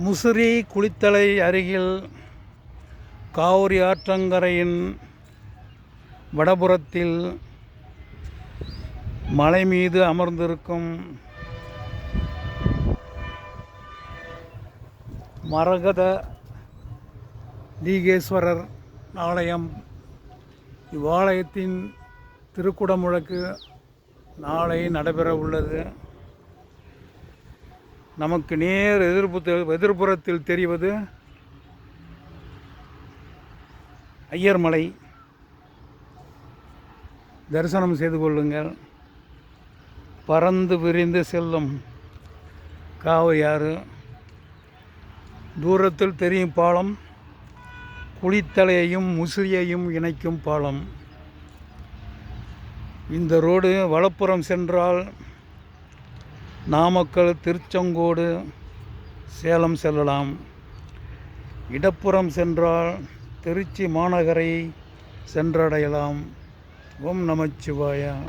முசிறி குளித்தலை அருகில் காவிரி ஆற்றங்கரையின் வடபுறத்தில் மலை மீது அமர்ந்திருக்கும் மரகத லீகேஸ்வரர் ஆலயம். இவ்வாலயத்தின் திருக்குடமுழக்கு நாளை நடைபெற உள்ளது நமக்கு நேர் எதிர்ப்பு எதிர்ப்புறத்தில் தெரிவது ஐயர்மலை. தரிசனம் செய்து கொள்ளுங்கள். பறந்து விரிந்து செல்லும் காவையாறு தூரத்தில் தெரியும் பாலம் குளித்தலையையும் முசிறியையும் இணைக்கும் பாலம். இந்த ரோடு வலப்புறம் சென்றால் நாமக்கல் திருச்செங்கோடு சேலம் செல்லலாம். இடப்புறம் சென்றால் திருச்சி மாநகரை சென்றடையலாம். ஓம் நமச்சிவாயா.